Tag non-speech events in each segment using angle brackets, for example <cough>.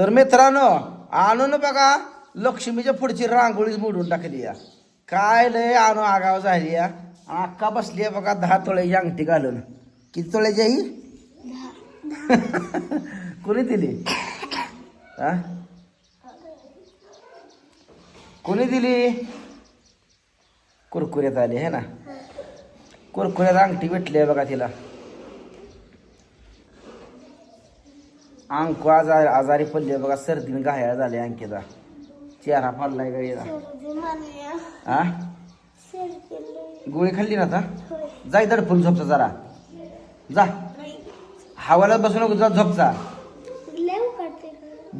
तर मित्रांनो आणून बघा लक्ष्मीच्या पुढची रांगोळीच मोडून टाकली या. काय लय आणू आगाव झाली या. अक्का बसली आहे बघा दहा तोळ्याची अंगठी घालून. किती तोळ्याची आई <laughs> कोणी दिली? हा कोणी दिली? कुरकुऱ्यात आली है ना? कुरकुऱ्यात अंगठी भेटली आहे बघा तिला. अंकू आजार आजारी पडले. बघा सर्दीने घायाळ झाले अंकिता. चेहरा फाडलाय गाईला हा गोळी खाल्ली ना आता? जाय दडपून झोपचा जरा. जा. हवाला बसू नको जा झोपचा.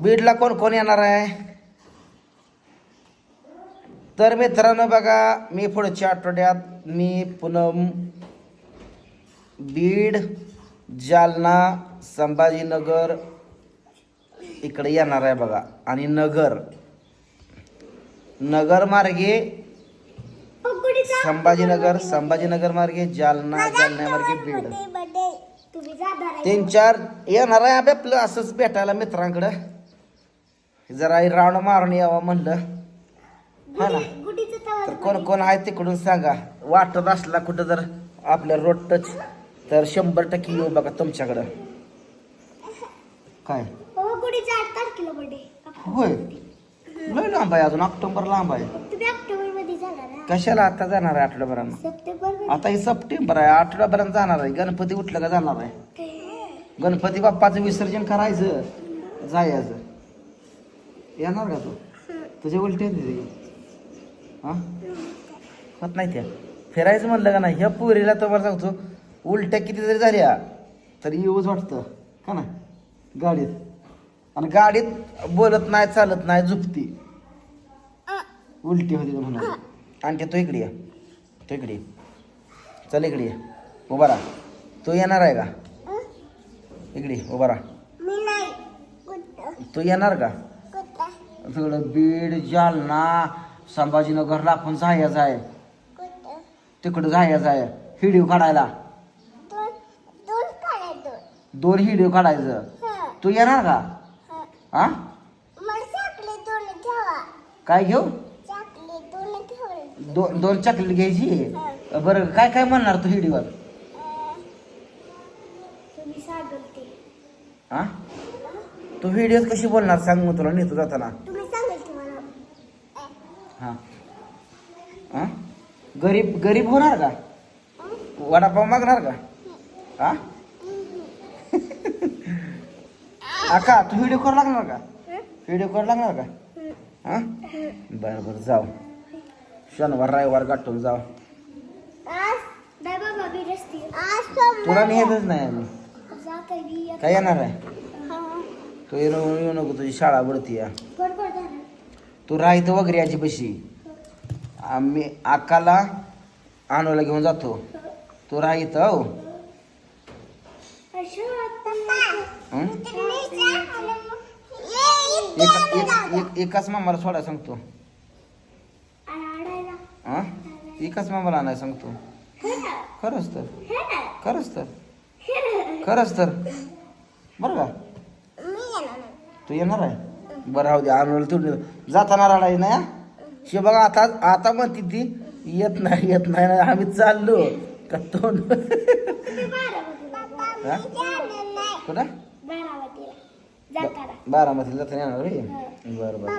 बीडला कोण कोण येणार आहे? तर मित्रांनो बघा मी पुढच्या आठवड्यात मी पूनम बीड जालना संभाजीनगर इकडे येणार आहे बघा. आणि नगर. नगर मार्गे संभाजीनगर संभाजीनगर मार्गे जालना जालना मार्गे बीड. तीन चार येणार आहे अबे आपलं असंच भेटायला मित्रांकडं. जरा राऊंड मारून यावं म्हणलं. हा ना. तर कोण कोण आहे तिकडून सांगा. वाटत असला कुठं जर आपल्या रोड टच तर शंभर टक्के येऊ बघा तुमच्याकडं. काय? गुढीचा आठ तारखेला बर्थडे होय. लय लांब आहे अजून. ऑक्टोबर लांब आहे. तुम्ही ऑक्टोबरमध्ये जाणार आहे. कशाला आता जाणार आहे आठवड्याभरानं सप्टेंबर आता हे सप्टेंबर आहे. आठवड्याभरानं जाणार आहे. गणपती उठलं का जाणार आहे? गणपती बाप्पाचं विसर्जन करायचं. जायचं. येणार का तू? तुझ्या उलटी ते हा? होत नाही त्या. फिरायचं म्हणलं का नाही? ह्या पुरीला तुम्हाला सांगतो उलट्या किती जरी झाल्या. तरी येऊच वाटतं. का ना गाडीत. आणि गाडीत बोलत नाही चालत नाही झुपती उलटी होती म्हणून आणि ते तो इकडे ये. तो इकडे. चल इकडे ये. उभा राहा. तू येणार आहे का? इकडे उभा राहा. तू येणार का? सगळं बीड जालना संभाजीनगरला आपण जायचं आहे. तिकडं जायचं आहे. व्हिडिओ काढायला. दोन व्हिडिओ काढायचं. तू येणार का? हं. काय घेऊ? चाकले दोन दोन चॉकलेट घ्यायची? बरं काय काय म्हणणार तू ते. हा? तू व्हिडिओत कशी बोलणार सांग मग तुला नेतो जाताना. हा. हा? गरीब गरीब होणार का? वडापाव मागणार का? हा? आका तू व्हिडिओ करू लागणार का? व्हिडिओ करू लागणार का? हा. बरं बरं जाऊ. शनिवार रविवार गाठून जाऊ. तुला नेतच नाही आम्ही. काय येणार आहे? तू येऊ येऊ नको तुझी शाळा बढती या तू राहित वगैरे याची बशी आम्ही आकाला आणवायला घेऊन जातो. तू राहित हो हं? एकाच मामाला सोडायला सांगतो. हा? एकाच मामाला आणायला सांगतो. खरंच तर. खरंच तर. खरंच तर. बरं का? तू येणार आहे? बरं राहू दे. आणून तू जाताना राडाय ना शे बघा आता आता म्हणते ती येत नाही येत नाही ना आम्ही चाललो. का तोंड हा? कुठं? बारामतीला. जाताना येणार रे बरं बरं.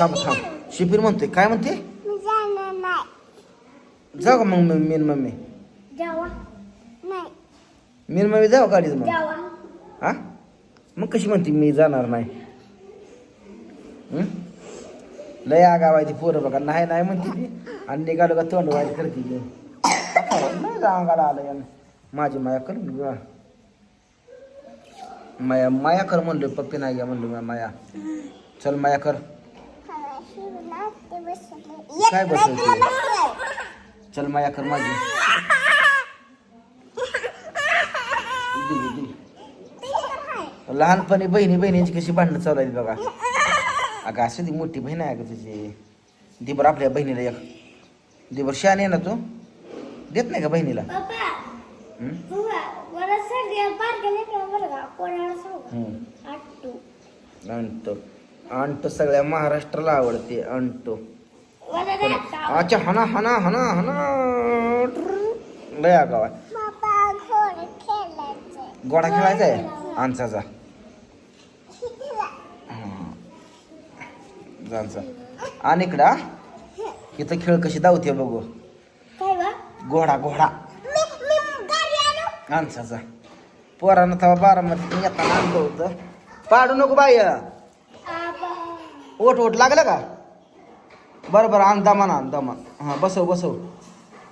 थांब थांब. शिपीर म्हणतोय. काय म्हणते? जाऊ का मग मेन मम्मी? जावा. नाही. मेन मम्मी जाऊ गाडीत मग? जावा. हा? मग कशी म्हणते मी जाणार नाही? हं? लय आहे ती पोरं बघा. नाही नाही म्हणते ती. आणि निघालो का तोंड वाईट करते नाही अंगाला आलं यानं. माझी माया कर ग. माया माया कर म्हणलो पप्पी नाही घ्या म्हणलो माया चल माया कर. काय बसवते चल माया कर माझी. लहानपणी बहिणी बहिणींची कशी भांडणं चालू आहेत बघा. अगं असं ती मोठी बहीण आहे अगं तुझी दिबर आपल्या बहिणीला एक. दिबर शान आहे ना तू? देत नाही का बहिणीला? मला सगळ्या बारक्या लेकरं बरं का कोणाला सांगू. अंटो अंटो सगळ्या महाराष्ट्राला आवडते अंटो मला नाही आता अच्छा हना हना हना हना लय आगाव आहे बाबा घोडे खेळायचे गोडा खेळायचा आहे आमचाचा जायचा आणि इकडं? इथं खेळ कशी धावते बघू काय बा घोडा घोडा आणू आमचाचा पोरानं तेव्हा बारामती येताना आणलं होतं. पाडू नको बाय आबा ओट ओट लागलं का? बरं बरं आण दमान आण दमान. हां बसव बसव.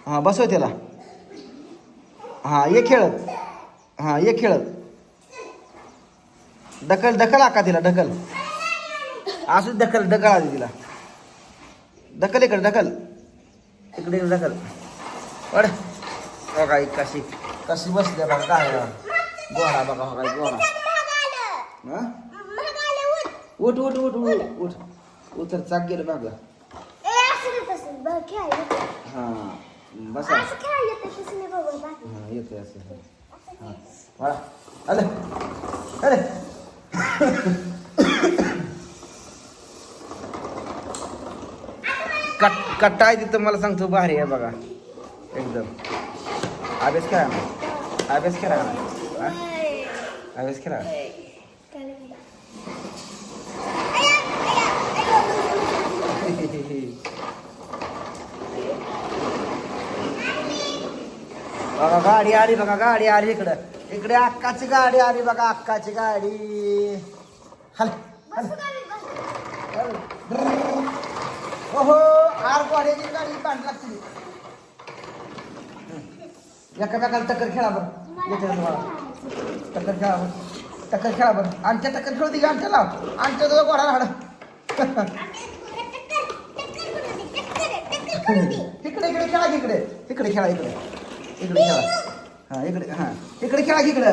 हां बसव त्याला. हां ये खेळत हां ये खेळत ढकल ढकल आका तिला ढकल. असू ढकल ढकल आधी तिला. ढकल इकडे ढकल. इकडे ढकल. पड. हो काय कशी कशी बसते बघा काय गोळा बघा हो काय गोळा उठ उठ उठ उठ उठ. उतर चाक गेलं बघा हा बसा. हा येतोय असं हा. अरे अरे कट कट्टा आहे तिथं मला सांगतो भारी आहे बघा. एकदम. अभ्यास काय ना अभ्यास करा ना हा? अभ्यास करा बघा गाडी आली बघा गाडी आली इकडं. इकडे अक्काची गाडी आली बघा अक्काची गाडी. हल हल. हो आर गाड्याची गाडी काढ लागते. एकामेकाला टक्कर खेळा बरं. येते टक्कर खेळा बरं. टक्कर खेळा बरं. आमच्या टक्कर खेळू दे आमच्या लाव आमच्या तुझा घोडा हाड. इकडे इकडे खेळा इकडे. इकडे खेळा इकडे. इकडे खेळा. हा इकडे हा. इकडे खेळा इकडे.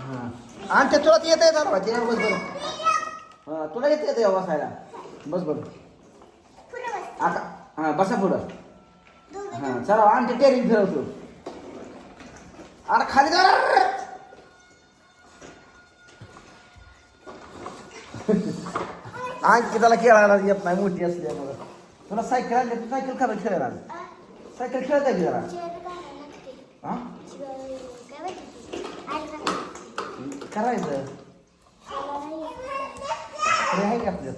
हा. आमच्या तुला येत आहे बस बरं हा तुला येत येते बसायला. बस बरं. आता हा बसा पुढं. हा चला आमच्या टेरिंग फिरवतो अरे खाली जा आणखी त्याला खेळायला येत नाही मोठी असल्यामुळं तुला सायकल आणली तू सायकल खरं खेळायला सायकल खेळता की जरा? हा? करायचं. आहे का आपल्यात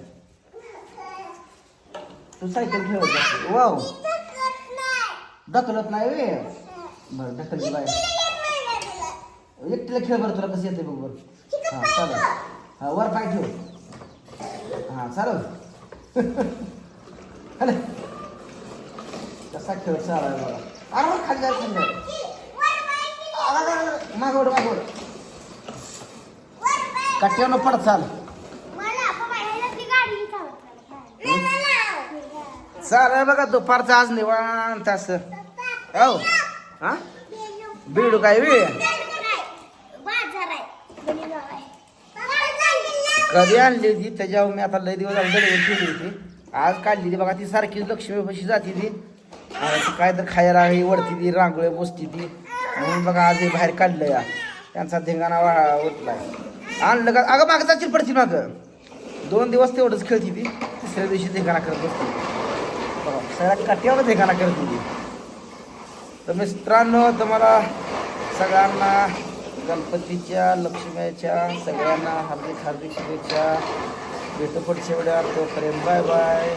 तू सायकल खेळत वाव. ढकलत नाही वे. बरं ढकलची बाय एकटीला खेळ बरं तुला कसं येते बघ बरं. हा चालेल. हा वर पाय ठेव. हा चालेल. हॅलो. कसा खेळ चालाय बघा. अरे वर खाली जायचं नाही. मागोड मागोड कट्ट्यानं पडत चाल. चालेल बघा दुपारचं आज निवांत असं. हो हा? बिडू काय वे कधी आणली होती? त्याच्यावर मी आता लय दिवस दडवून ठेवली होती. आज काढली ती बघा ती सारखी लक्ष्मी पशी जाती ती. काय तर खायला ही वरती ती रांगोळी बसती ती. म्हणून बघा आज हे बाहेर काढलं या त्यांचा धिंगाणा वा उठलाय. आणलं का? अगं मागं जाशील पडती मागं. दोन दिवस तेवढंच खेळती ती. तिसऱ्या दिवशी धिंगाणा करत बसते बघा सगळ्या काट्यावर धिंगाणा करत ती तर मित्रांनो तुम्हाला सगळ्यांना गणपतीच्या लक्ष्मीच्या सगळ्यांना हार्दिक हार्दिक शुभेच्छा. भेटू पुढच्या तो तोपर्यंत बाय बाय.